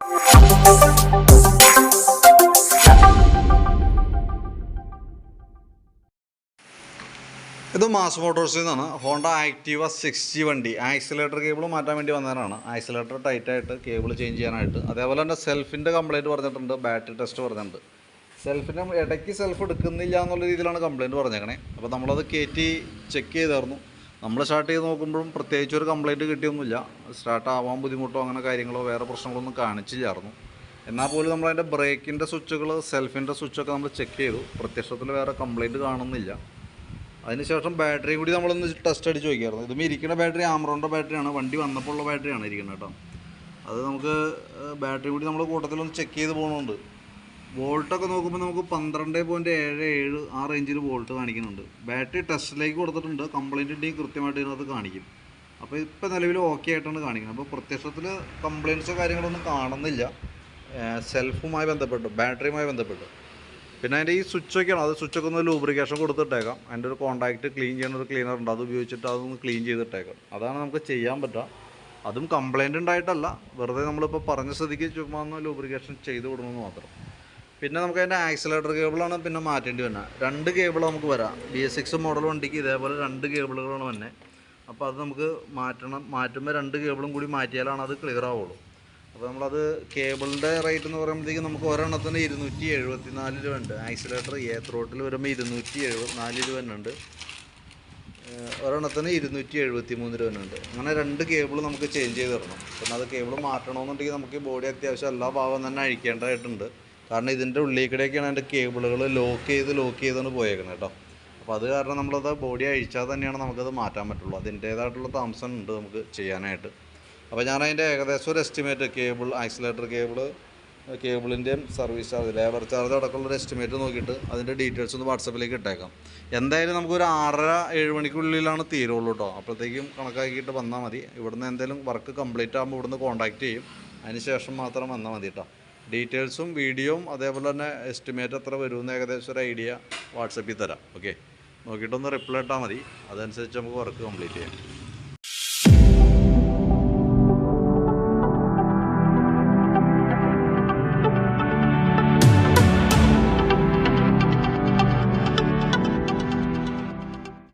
ഇത് മാസ് മോട്ടോഴ്സിൽ നിന്നാണ് ഹോണ്ട ആക്റ്റീവ സിക്സ് ജി വണ്ടി. ആക്സിലേറ്റർ കേബിൾ മാറ്റാൻ വേണ്ടി വന്നതാണ് ആക്സിലേറ്റർ ടൈറ്റായിട്ട് കേബിൾ ചേഞ്ച് ചെയ്യാനായിട്ട്. അതേപോലെ തന്നെ സെൽഫിന്റെ കംപ്ലയിന്റ് പറഞ്ഞിട്ടുണ്ട്. ബാറ്ററി ടെസ്റ്റ് പറഞ്ഞിട്ടുണ്ട്. സെൽഫിന്റെ ഇടയ്ക്ക് സെൽഫ് എടുക്കുന്നില്ല എന്നുള്ള രീതിയിലാണ് കംപ്ലയിന്റ് പറഞ്ഞേക്കണേ. അപ്പോൾ നമ്മളത് കയറ്റി ചെക്ക് ചെയ്തായിരുന്നു. നമ്മൾ സ്റ്റാർട്ട് ചെയ്ത് നോക്കുമ്പോഴും പ്രത്യേകിച്ച് ഒരു കംപ്ലയിന്റ് കിട്ടിയൊന്നുമില്ല. സ്റ്റാർട്ട് ആവാൻ ബുദ്ധിമുട്ടോ അങ്ങനെ കാര്യങ്ങളോ വേറെ പ്രശ്നങ്ങളൊന്നും കാണിച്ചില്ലായിരുന്നു. എന്നാൽ പോലും നമ്മളതിന്റെ ബ്രേക്കിന്റെ സ്വിച്ചുകൾ സെൽഫിന്റെ സ്വിച്ചൊക്കെ നമ്മൾ ചെക്ക് ചെയ്തു. പ്രത്യക്ഷത്തിൽ വേറെ കംപ്ലയിന്റ് കാണുന്നില്ല. അതിനുശേഷം ബാറ്ററി കൂടി നമ്മളൊന്ന് ടെസ്റ്റ് അടിച്ച് നോക്കിയായിരുന്നു. ഇതും ഇരിക്കുന്ന ബാറ്ററി ആമറോണിന്റെ ബാറ്ററിയാണ് വണ്ടി വന്നപ്പോൾ ഉള്ള ബാറ്ററിയാണ് ഇരിക്കുന്നത് കേട്ടോ. അത് നമുക്ക് ബാറ്ററി കൂടി നമ്മൾ കൂട്ടത്തിലൊന്ന് ചെക്ക് ചെയ്ത് പോകുന്നുണ്ട് വോൾട്ടൊക്കെ നോക്കുമ്പോൾ നമുക്ക് പന്ത്രണ്ട് പോയിന്റ് ഏഴ് ഏഴ് ആ റേഞ്ചിൽ വോൾട്ട് കാണിക്കുന്നുണ്ട്. ബാറ്ററി ടെസ്റ്റിലേക്ക് കൊടുത്തിട്ടുണ്ട്. ഉണ്ടെങ്കിൽ കൃത്യമായിട്ട് ഇതിനകത്ത് കാണിക്കും. അപ്പോൾ ഇപ്പോൾ നിലവിൽ ഓക്കെ ആയിട്ടാണ് കാണിക്കുന്നത്. അപ്പോൾ പ്രത്യക്ഷത്തിൽ കംപ്ലയിൻസോ കാര്യങ്ങളൊന്നും കാണുന്നില്ല. സെൽഫുമായി ബന്ധപ്പെട്ട് ബാറ്ററിയുമായി ബന്ധപ്പെട്ട്. പിന്നെ അതിന്റെ ഈ സ്വിച്ചൊക്കെയാണ് അത് സ്വിച്ചൊക്കെ ഒന്ന് ലൂബ്രിക്കേഷൻ കൊടുത്തിട്ടേക്കാം. അതിന്റെ ഒരു കോൺടാക്റ്റ് ക്ലീൻ ചെയ്യുന്ന ഒരു ക്ലീനർ ഉണ്ട്. അത് ഉപയോഗിച്ചിട്ട് അതൊന്ന് ക്ലീൻ ചെയ്തിട്ടേക്കാം. അതാണ് നമുക്ക് ചെയ്യാൻ പറ്റുക. അതും കംപ്ലയിന്റ് ഉണ്ടായിട്ടല്ല. വെറുതെ നമ്മളിപ്പോൾ പറഞ്ഞ സ്ഥിതിക്ക് ചുമ്മാ ഒന്ന് ലൂബ്രിക്കേഷൻ ചെയ്ത് വിടണമെന്ന് മാത്രം. പിന്നെ നമുക്ക് അതിന്റെ ആക്സിലേറ്റർ കേബിളാണ് പിന്നെ മാറ്റേണ്ടി വരുന്നത് രണ്ട് കേബിൾ നമുക്ക് വരാം. ബി എസ് സിക്സ് മോഡൽ വണ്ടിക്ക് ഇതേപോലെ രണ്ട് കേബിളുകളാണ് തന്നെ അപ്പോൾ അത് നമുക്ക് മാറ്റണം. മാറ്റുമ്പോൾ രണ്ട് കേബിളും കൂടി മാറ്റിയാലാണ് അത് ക്ലിയർ ആവുള്ളൂ. അപ്പോൾ നമ്മളത് കേബിളിന്റെ റേറ്റ് എന്ന് പറയുമ്പോഴത്തേക്കും നമുക്ക് ഒരെണ്ണത്തിന് ഇരുന്നൂറ്റി എഴുപത്തി നാല് രൂപ ഉണ്ട്. ആക്സിലേറ്റർ എ ത്രോട്ടിൽ വരുമ്പോൾ ഇരുന്നൂറ്റി എഴുപത്തിനാല് രൂപ ഉണ്ട്. ഒരെണ്ണത്തിന് ഇരുന്നൂറ്റി എഴുപത്തി മൂന്ന് രൂപ ഉണ്ട്. അങ്ങനെ രണ്ട് കേബിൾ നമുക്ക് ചേഞ്ച് ചെയ്ത് തരണം. പിന്നെ അത് കേബിൾ മാറ്റണമെന്നുണ്ടെങ്കിൽ നമുക്ക് ബോഡി അത്യാവശ്യം എല്ലാ ഭാഗവും തന്നെ അഴിക്കേണ്ടതായിട്ടുണ്ട്. കാരണം ഇതിന്റെ ഉള്ളിൽ അതിന്റെ കേബിളുകൾ ലോക്ക് ചെയ്ത് ലോക്ക് ചെയ്താണ് പോയേക്കുന്നത് കേട്ടോ അപ്പോൾ അത് കാരണം നമ്മളത് ബോഡി അഴിച്ചാൽ തന്നെയാണ് നമുക്കത് മാറ്റാൻ പറ്റുള്ളൂ. അതിന്റേതായിട്ടുള്ള താമസം ഉണ്ട് നമുക്ക് ചെയ്യാനായിട്ട്. അപ്പോൾ ഞാൻ അതിന്റെ ഏകദേശം ഒരു എസ്റ്റിമേറ്റ് കേബിൾ ആക്സിലേറ്റർ കേബിൾ കേബിളിന്റെയും സർവീസ് ചാർജ് ലേബർ ചാർജ് അടക്കമുള്ള ഒരു എസ്റ്റിമേറ്റ് നോക്കിയിട്ട് അതിന്റെ ഡീറ്റെയിൽസ് ഒന്ന് വാട്സപ്പിലേക്ക് ഇട്ടേക്കാം. എന്തായാലും നമുക്കൊരു ആറര ഏഴ് മണിക്കുള്ളിലാണ് തീരുള്ളൂ കേട്ടോ അപ്പോഴത്തേക്കും കണക്കാക്കിയിട്ട് വന്നാൽ മതി. ഇവിടുന്ന് എന്തെങ്കിലും വർക്ക് കംപ്ലീറ്റ് ആകുമ്പോൾ ഇവിടുന്ന് കോൺടാക്റ്റ് ചെയ്യും. അതിന് ശേഷം മാത്രം വന്നാൽ മതി കേട്ടോ ഡീറ്റെയിൽസും വീഡിയോയും അതേപോലെ തന്നെ എസ്റ്റിമേറ്റ് എത്ര വരുമെന്ന് ഏകദേശം ഒരു ഐഡിയ വാട്സപ്പിൽ തരാം. ഓക്കെ? നോക്കിയിട്ടൊന്ന് റിപ്ലൈ ഇട്ടാൽ മതി. അതനുസരിച്ച് നമുക്ക് വർക്ക് കംപ്ലീറ്റ് ചെയ്യാം.